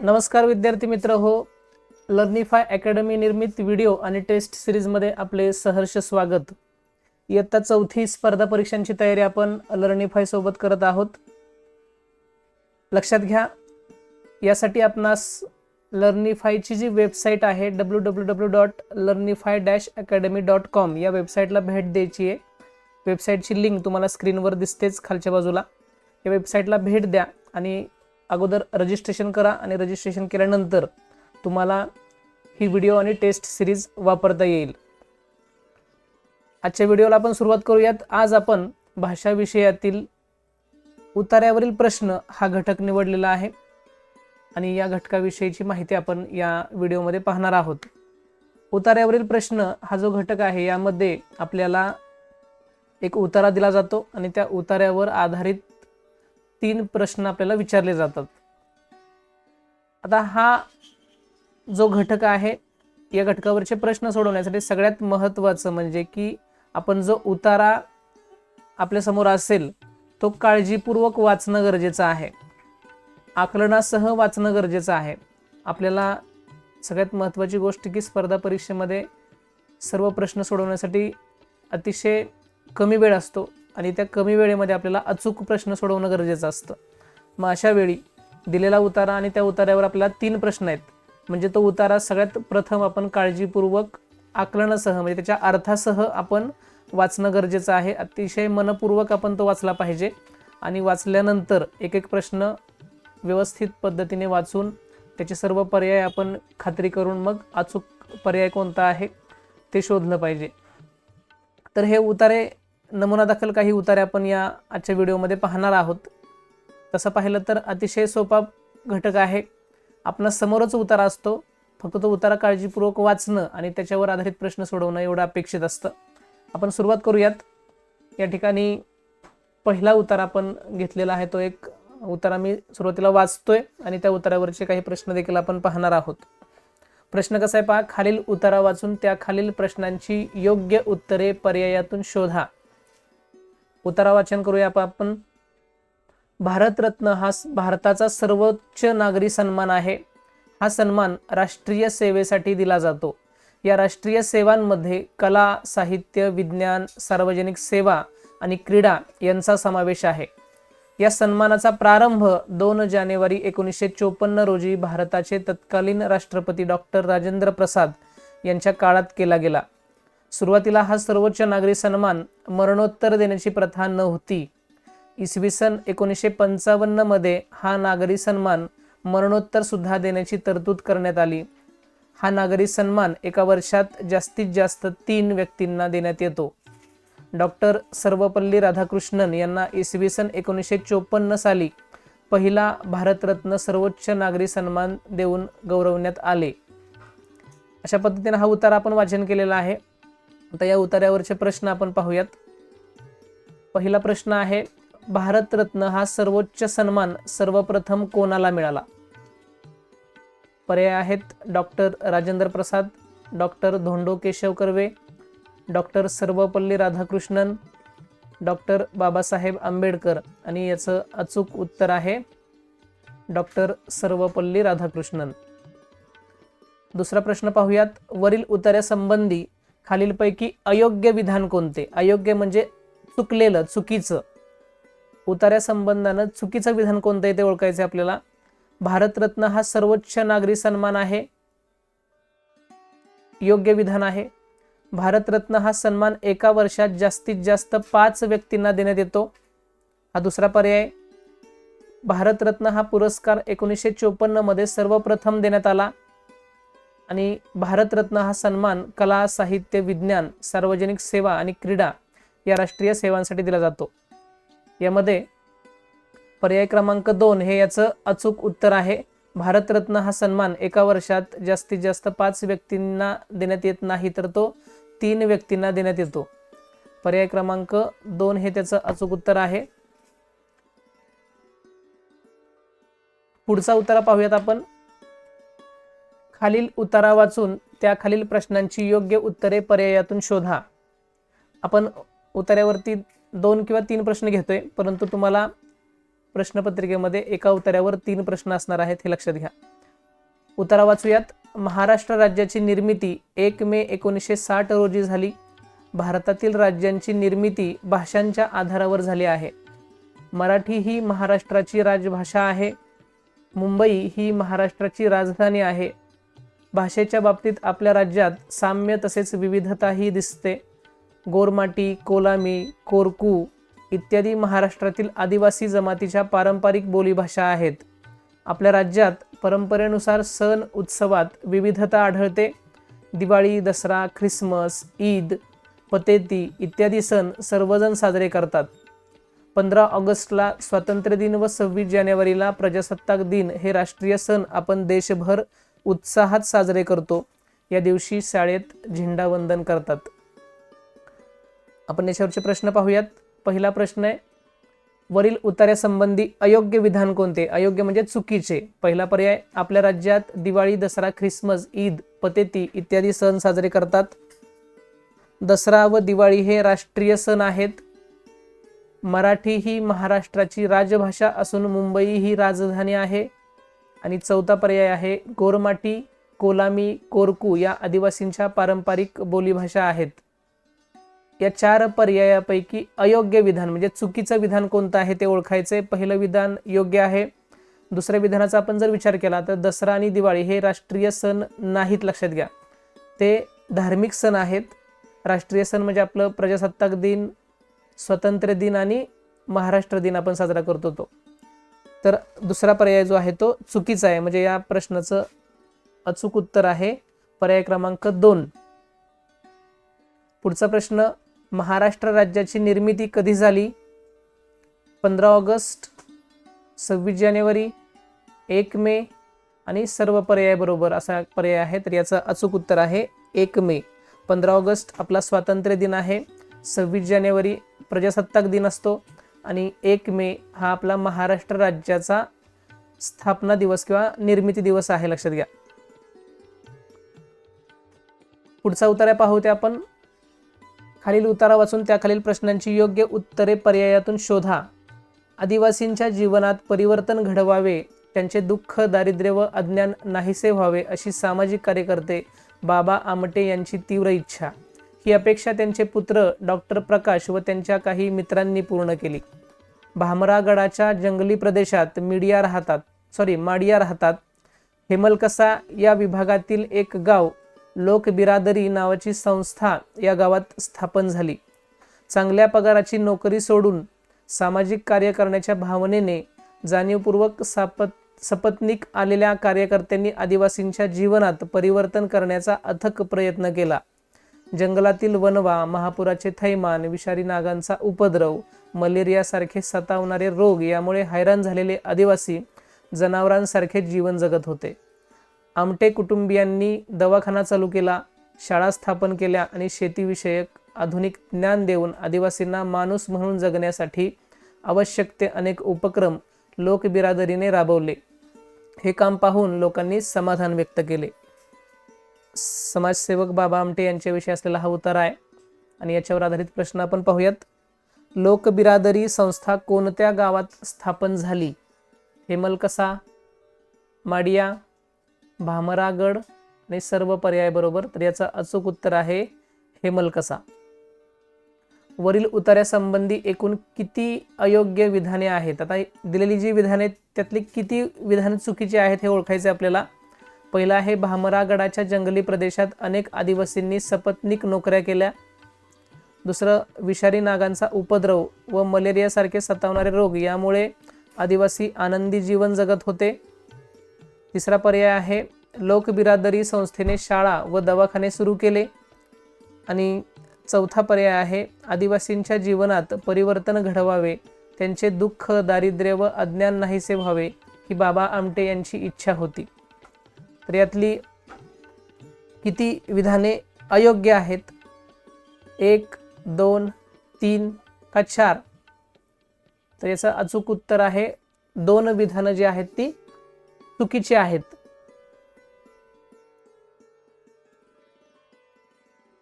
नमस्कार विद्यार्थी मित्र हो लर्निफाय अकॅडमी निर्मित व्हिडिओ आणि टेस्ट सिरीजमध्ये आपले सहर्ष स्वागत. इयत्ता चौथी स्पर्धा परीक्षांची तयारी आपण लर्निफाय सोबत करत आहोत. लक्षात घ्या यासाठी आपणास लर्निफायची जी वेबसाईट आहे W W W dot Learnify dash academy dot com या वेबसाईटला भेट द्यायची आहे. वेबसाईटची लिंक तुम्हाला स्क्रीनवर दिसतेच खालच्या बाजूला. या वेबसाईटला भेट द्या आणि अगोदर रजिस्ट्रेशन करा आणि रजिस्ट्रेशन केल्यानंतर तुम्हाला ही व्हिडिओ आणि टेस्ट सिरीज वापरता येईल. आजच्या व्हिडिओला आपण सुरुवात करूयात. आज आपण भाषा विषयातील उतार्यावरील प्रश्न हा घटक निवडलेला आहे. आणि या घटकाविषयीची माहिती आपण या व्हिडिओमध्ये पाहणार आहोत. उतार्यावरील प्रश्न हा जो घटक आहे यामध्ये आपल्याला एक उतारा दिला जातो आणि त्या उतार्यावर आधारित तीन प्रश्न आपल्याला विचारले जातात. आता हा जो घटक आहे या घटकावरचे प्रश्न सोडवण्यासाठी सगळ्यात महत्त्वाचं म्हणजे की आपण जो उतारा आपल्यासमोर असेल तो काळजीपूर्वक वाचणं गरजेचं आहे. आकलनासह वाचणं गरजेचं आहे. आपल्याला सगळ्यात महत्त्वाची गोष्ट की स्पर्धा परीक्षेमध्ये सर्व प्रश्न सोडवण्यासाठी अतिशय कमी वेळ असतो. आणि त्या कमी वेळेमध्ये आपल्याला अचूक प्रश्न सोडवणं गरजेचं असतं. मग अशा वेळी दिलेला उतारा आणि त्या उतार्यावर आपल्याला तीन प्रश्न आहेत. म्हणजे तो उतारा सगळ्यात प्रथम आपण काळजीपूर्वक आकलनासह म्हणजे त्याच्या अर्थासह आपण वाचणं गरजेचं आहे. अतिशय मनपूर्वक आपण तो वाचला पाहिजे. आणि वाचल्यानंतर एक एक प्रश्न व्यवस्थित पद्धतीने वाचून त्याचे सर्व पर्याय आपण खात्री करून मग अचूक पर्याय कोणता आहे ते शोधलं पाहिजे. तर हे उतारे नमुना दाखल काही उतारे आपण या आजच्या व्हिडिओमध्ये पाहणार आहोत. तसं पाहिलं तर अतिशय सोपा घटक आहे. आपला समोरच उतारा असतो. फक्त तो उतारा काळजीपूर्वक वाचणं आणि त्याच्यावर आधारित प्रश्न सोडवणं एवढं अपेक्षित असतं. आपण सुरुवात करूयात. या ठिकाणी पहिला उतारा आपण घेतलेला आहे. तो एक उतारा मी सुरुवातीला वाचतोय आणि त्या उतारावरचे काही प्रश्न देखील आपण पाहणार आहोत. प्रश्न कसा आहे पहा? खालील उतारा वाचून त्या खालील प्रश्नांची योग्य उत्तरे पर्यायातून शोधा. उतारा वाचन करूया आपण. आपण भारतरत्न हा स- भारताचा सर्वोच्च नागरी सन्मान आहे. हा सन्मान राष्ट्रीय सेवेसाठी दिला जातो. या राष्ट्रीय सेवांमध्ये कला साहित्य विज्ञान सार्वजनिक सेवा आणि क्रीडा यांचा समावेश आहे. या सन्मानाचा प्रारंभ दोन जानेवारी एकोणीसशे चोपन्न रोजी भारताचे तत्कालीन राष्ट्रपती डॉक्टर राजेंद्र प्रसाद यांच्या काळात केला गेला. सुरुवातीला हा सर्वोच्च नागरी सन्मान मरणोत्तर देण्याची प्रथा नव्हती इसवी सन एकोणीसशे पंचावन्नमध्ये हा नागरी सन्मान मरणोत्तर सुद्धा देण्याची तरतूद करण्यात आली. हा नागरी सन्मान एका वर्षात जास्तीत जास्त तीन व्यक्तींना देण्यात येतो. डॉक्टर सर्वपल्ली राधाकृष्णन यांना इसवी सन एकोणीसशे चोपन्न साली पहिला भारतरत्न सर्वोच्च नागरी सन्मान देऊन गौरवण्यात आले. अशा पद्धतीने हा उतार आपण वाचन केलेला आहे. आता या उतार्यावरचे प्रश्न आपण पाहूयात. पहिला प्रश्न आहे भारतरत्न हा सर्वोच्च सन्मान सर्वप्रथम कोणाला मिळाला? पर्याय आहेत doctor Rajendra Prasad doctor Dhondo Keshav Karve doctor Sarvepalli Radhakrishnan doctor Babasaheb Ambedkar आणि याचं अचूक उत्तर आहे डॉक्टर सर्वपल्ली राधाकृष्णन. दुसरा प्रश्न पाहूयात वरील उतार्यासंबंधी खालीलपैकी अयोग्य विधान कोणते? अयोग्य म्हणजे चुकलेलं चुकीचं. उतार्यासंबंधानं चुकीचं विधान कोणतं आहे ते ओळखायचं आहे आपल्याला. भारतरत्न हा सर्वोच्च नागरी सन्मान आहे. योग्य विधान आहे. भारतरत्न हा सन्मान एका वर्षात जास्तीत जास्त पाच व्यक्तींना देण्यात येतो. हा दुसरा पर्याय भारतरत्न हा पुरस्कार एकोणीसशे चोपन्नमध्ये सर्वप्रथम देण्यात आला. आणि भारतरत्न हा सन्मान कला साहित्य विज्ञान सार्वजनिक सेवा आणि क्रीडा या राष्ट्रीय सेवांसाठी दिला जातो. यामध्ये पर्याय क्रमांक दोन हे याचं अचूक उत्तर आहे. भारतरत्न हा सन्मान एका वर्षात जास्तीत जास्त पाच व्यक्तींना देण्यात येत नाही तर तो तीन व्यक्तींना देण्यात येतो. पर्याय क्रमांक दोन हे त्याचं अचूक उत्तर आहे. पुढचा उत्तरा पाहूयात आपण. खालील उतारा वाचून त्या खालील प्रश्नांची योग्य उत्तरे पर्यायातून शोधा. आपण उतार्यावरती दोन किंवा तीन प्रश्न घेतोय परंतु तुम्हाला प्रश्नपत्रिकेमध्ये एका उतार्यावर तीन प्रश्न असणार आहेत हे लक्षात घ्या. उतारा वाचूयात. महाराष्ट्र राज्याची निर्मिती एक मे एकोणीसशे साठ रोजी झाली. भारतातील राज्यांची निर्मिती भाषांच्या आधारावर झाली आहे. मराठी ही महाराष्ट्राची राजभाषा आहे. मुंबई ही महाराष्ट्राची राजधानी आहे. भाषेच्या बाबतीत आपल्या राज्यात साम्य तसेच विविधताही दिसते. गोरमाटी कोलामी कोरकू इत्यादी महाराष्ट्रातील आदिवासी जमातीच्या पारंपरिक बोलीभाषा आहेत. आपल्या राज्यात परंपरेनुसार सण उत्सवात विविधता आढळते. दिवाळी दसरा ख्रिसमस ईद पतेती इत्यादी सण सर्वजण साजरे करतात. पंधरा ऑगस्टला स्वातंत्र्य दिन व सव्वीस जानेवारीला प्रजासत्ताक दिन हे राष्ट्रीय सण आपण देशभर उत्साहात साजरे करतो. या दिवशी शाळेत झेंडावंदन करतात. आपण याच्यावरचे प्रश्न पाहूयात. पहिला प्रश्न आहे वरील उतार्यासंबंधी अयोग्य विधान कोणते? अयोग्य म्हणजे चुकीचे. पहिला पर्याय आपल्या राज्यात दिवाळी दसरा ख्रिसमस ईद पतेती इत्यादी सण साजरे करतात. दसरा व दिवाळी हे राष्ट्रीय सण आहेत. मराठी ही महाराष्ट्राची राजभाषा असून मुंबई ही राजधानी आहे. आणि चौथा पर्याय आहे गोरमाटी कोलामी कोरकू या आदिवासींच्या पारंपरिक बोलीभाषा आहेत. या चार पर्यायापैकी अयोग्य विधान म्हणजे चुकीचं विधान कोणतं आहे ते ओळखायचे. पहिलं विधान योग्य आहे. दुसऱ्या विधानाचा आपण जर विचार केला तर दसरा आणि दिवाळी हे राष्ट्रीय सण नाहीत लक्षात घ्या. ते धार्मिक सण आहेत. राष्ट्रीय सण म्हणजे आपलं प्रजासत्ताक दिन स्वातंत्र्य दिन आणि महाराष्ट्र दिन आपण साजरा करतो तो. तर दुसरा पर्याय जो आहे तो चुकीचा आहे. म्हणजे या प्रश्नाचं अचूक उत्तर आहे. पर्याय क्रमांक दोन. पुढचा प्रश्न महाराष्ट्र राज्याची निर्मिती कधी झाली? पंधरा ऑगस्ट सव्वीस जानेवारी एक मे आणि सर्व पर्याय बरोबर असा पर्याय आहे. तर याचं अचूक उत्तर आहे एक मे. पंधरा ऑगस्ट आपला स्वातंत्र्य दिन आहे. सव्वीस जानेवारी प्रजासत्ताक दिन असतो. आणि एक मे हा आपला महाराष्ट्र राज्याचा स्थापना दिवस किंवा निर्मिती दिवस आहे लक्षात घ्या. पुढचा उतारा पाहू ते आपण. खालील उतारा वाचून त्याखालील प्रश्नांची योग्य उत्तरे पर्यायातून शोधा. आदिवासींच्या जीवनात परिवर्तन घडवावे त्यांचे दुःख दारिद्र्य व अज्ञान नाहीसे व्हावे अशी सामाजिक कार्यकर्ते बाबा आमटे यांची तीव्र इच्छा. ही अपेक्षा त्यांचे पुत्र डॉक्टर प्रकाश व त्यांच्या काही मित्रांनी पूर्ण केली. भामरागडाच्या जंगली प्रदेशात मीडिया राहतात सॉरी माडिया राहतात. हेमलकसा या विभागातील एक गाव लोकबिरादरी नावाची संस्था या गावात स्थापन झाली. चांगल्या पगाराची नोकरी सोडून सामाजिक कार्य करण्याच्या भावनेने जाणीवपूर्वक सापत सपत्निक आलेल्या कार्यकर्त्यांनी आदिवासींच्या जीवनात परिवर्तन करण्याचा अथक प्रयत्न केला. जंगलातील वनवा महापुराचे थैमान विषारी नागांचा उपद्रव मलेरियासारखे सतावणारे रोग यामुळे हैराण झालेले आदिवासी जनावरांसारखे जीवन जगत होते. आमटे कुटुंबियांनी दवाखाना चालू केला शाळा स्थापन केल्या आणि शेतीविषयक आधुनिक ज्ञान देऊन आदिवासींना माणूस म्हणून जगण्यासाठी आवश्यक ते अनेक उपक्रम लोकबिरादरीने राबवले. हे काम पाहून लोकांनी समाधान व्यक्त केले. समाजसेवक बाबा आमटे यांच्याविषयी असलेला हा उतारा आहे. आणि याच्यावर आधारित प्रश्न आपण पाहूयात. लोकबिरादरी संस्था कोणत्या गावात स्थापन झाली? हेमलकसा माडिया भामरागड आणि सर्व पर्याय बरोबर. तर याचं अचूक उत्तर आहे हेमलकसा. वरील उतार्यासंबंधी एकूण किती अयोग्य विधाने आहेत? आता दिलेली जी विधाने त्यातली किती विधाने चुकीची आहेत हे ओळखायचे आपल्याला. पहिला आहे भामरागडाच्या जंगली प्रदेशात अनेक आदिवासींनी सपत्निक नोकऱ्या केल्या. दुसरं विषारी नागांचा उपद्रव व मलेरियासारखे सतावणारे रोग यामुळे आदिवासी आनंदी जीवन जगत होते. तिसरा पर्याय आहे लोकबिरादरी संस्थेने शाळा व दवाखाने सुरू केले. आणि चौथा पर्याय आहे आदिवासींच्या जीवनात परिवर्तन घडवावे. त्यांचे दुःख दारिद्र्य व अज्ञान नाहीसे व्हावे ही बाबा आमटे यांची इच्छा होती. तर यातली किती विधाने अयोग्य आहेत? एक दोन तीन का चार? तर याचं अचूक उत्तर आहे दोन विधानं जी आहेत ती चुकीची आहेत.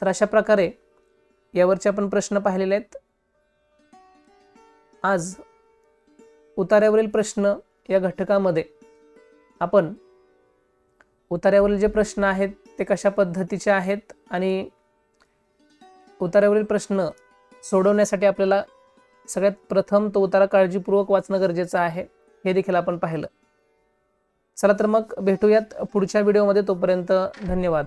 तर अशा प्रकारे यावरचे आपण प्रश्न पाहिलेले आहेत. आज उतार्यावरील प्रश्न या घटकामध्ये आपण उतार्यावरील जे प्रश्न आहेत ते कशा पद्धतीचे आहेत आणि उतार्यावरील प्रश्न सोडवण्यासाठी आपल्याला सगळ्यात प्रथम तो उतारा काळजीपूर्वक वाचणं गरजेचं आहे हे देखील आपण पाहिलं. चला तर मग भेटूयात पुढच्या व्हिडिओमध्ये. तोपर्यंत धन्यवाद.